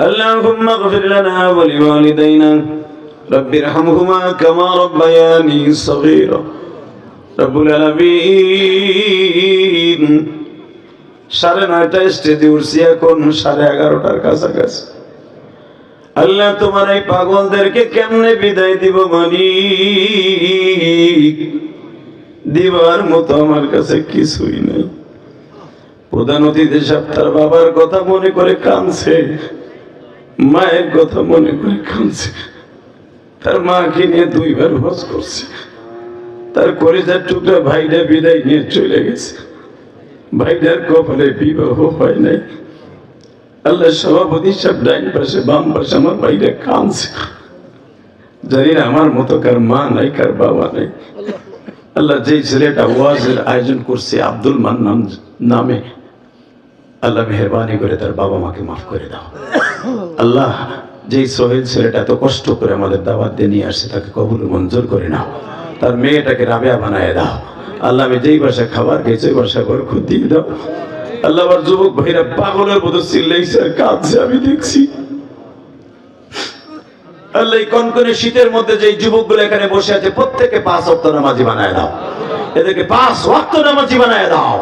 اللهم اغفر لنا ولوالدينا رب ارحمهما كما ربياني صغيرا رب العالمين সাড়ে নয়টা স্টেজে উঠছি এখন সাড়ে এগারোটার কাছাকাছি আল্লাহ তোমার এই পাগলদেরকে কেমনে বিদায় দিব মালিক দিবার মতো আমার কাছে কিছুই নেই প্রধান অতিথি সাহেব তার বাবার কথা মনে করে কাঁদছে মায়ের কথা মনে করে কাঁদছে। তার মাকে নিয়ে দুইবার হজ করছে। তার কলেজার টুকরা ভাইরা বিদায় নিয়ে চলে গেছে। ভাইটার কপালে বিবাহ হয় নাই। আল্লাহ সভাপতি সব ডাইন পাশে, বাম পাশে আমার ভাইরা কাঁদছে। জানি না আমার মতো কার মা নাই, কার বাবা নাই। আল্লাহ যেই ছেলেটা ওয়াজের আয়োজন করছে আব্দুল মান্নান নামে, আল্লাহ মেহরবানি করে তার বাবা মাকে মাফ করে দাও। আল্লাহ যেই সোহেল ছেলেটা এত কষ্ট করে আমাদের দাওয়াত দিয়ে নিয়ে আসছে, তাকে কবুল মঞ্জুর করে নাও। তার মেয়েটাকে রাবেয়া বানায় দাও। আল্লাহ, আমি যেই বাসায় খাবার খেয়েছি, ওই বাসায় বরকত দিয়ে দাও আল্লাহ, আমার যুবক ভাইরা পাগলের মতো চিল্লাইছে আর কাঁদছে, আমি দেখছি। আল্লাহ, এই কনকনে শীতের মধ্যে যে যুবকগুলো এখানে বসে আছে, প্রত্যেকে পাঁচ অক্ত নামাজি বানায় দাও। এদেরকে পাঁচ ওয়াক্ত নামাজি বানায় দাও।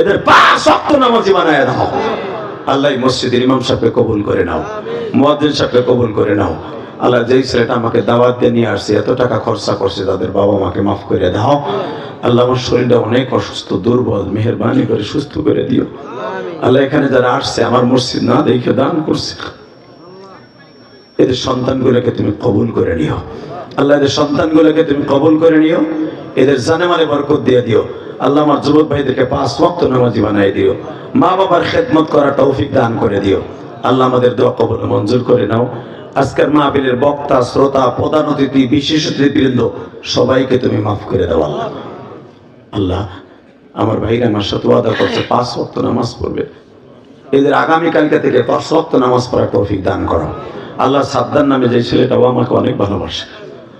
এদের পাঁচ ওয়াক্ত নামাজি বানায় দাও। আল্লাহ মসজিদের ইমাম সাহেবকে কবুল করে নাও মুয়াজ্জিন সাহেবকে কবুল করে নাও। আল্লাহ যেই ছেলেটা আমাকে দাওয়াত দিয়ে নিয়ে আসছে এত টাকা খরচা করছে তাদের বাবা মাকে মাফ করে দাও। আল্লাহ আমার শরীরটা অনেক অসুস্থ দুর্বল মেহরবানি করে সুস্থ করে দিও। আল্লাহ এখানে যারা আসছে আমার মসজিদ না দেখে দান করছে। এদের সন্তানগুলোকে তুমি কবুল করে নিও। আল্লাহ এদের সন্তানগুলোকে তুমি কবুল করে নিও। এদের জানে জানেমালে বরকত দিয়ে দিও। আল্লাহ আমার যুবক ভাইদেরকে পাঁচ ওয়াক্ত নামাজি বানাই দিও। মা বাবার খেদমত করার তৌফিক দান করে দিও। আল্লাহ আমাদের দোয়া কবল মঞ্জুর করে নাও। আজকের মাহবিলের বক্তা, শ্রোতা প্রধান অতিথি বিশেষ অতিথিবৃন্দ, সবাইকে তুমি মাফ করে দাও আল্লাহ। আল্লাহ, আমার ভাইরা আমার সাথে ওয়াদা করছে, পাঁচ ওয়াক্ত নামাজ পড়বে। এদের আগামীকালকে থেকে পাঁচ ওয়াক্ত নামাজ পড়ার তৌফিক দান করো। আল্লাহ সাদ্দার নামে যে ছেলেটাও আমাকে অনেক ভালোবাসে।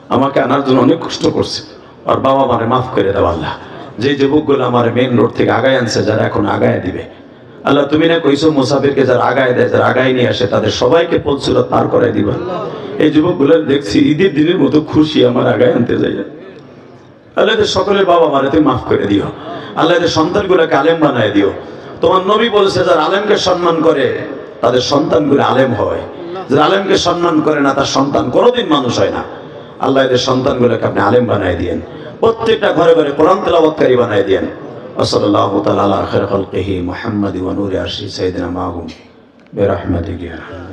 আমাকে আনার জন্য অনেক কষ্ট করছে। আর বাবা মারে মাফ করে দেওয়া আল্লাহ। যে যুবকগুলো আমার মেন রোড থেকে আগায় আনছে, যারা এখন আগায় দিবে। আল্লাহ, তুমি না কইছো মুসাফিরকে যারা আগায় দেয়, যারা আগায় নিয়ে আসে, তাদের সবাইকে পলসুরত পার করাই দিবা। এই যুবকগুলো দেখছি, ঈদের দিনের মতো খুশি আমার আগায় আনতে যাই আল্লাহ সকলের বাবা মারে তুমি মাফ করে দিও। আল্লাহ সন্তানগুলোকে আলেম বানায় দিও। তোমার নবী বলেছে, যারা আলেমকে সম্মান করে, তাদের সন্তানগুলো আলেম হয়। যারা আলেমকে সম্মান করে না, তার সন্তান কোনোদিন মানুষ হয় না। আল্লাহ, এদের সন্তানগুলোকে আপনি আলেম বানায় দিয়েন। প্রত্যেকটা ঘরে ঘরে কোরআন তেলাবৎকারী বানাই দেন। খালকিহি মুহাম্মাদি ওয়া নূরি আরশি সাইয়্যিদিনা মাহমুদ বিরহমাতিকা ইয়া আরহাম।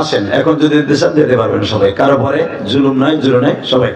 আসেন, এখন যদি দেশান যেতে পারবেন সবাই। কারও পরে জুলুম নাই জুলুম নাই, সবাই।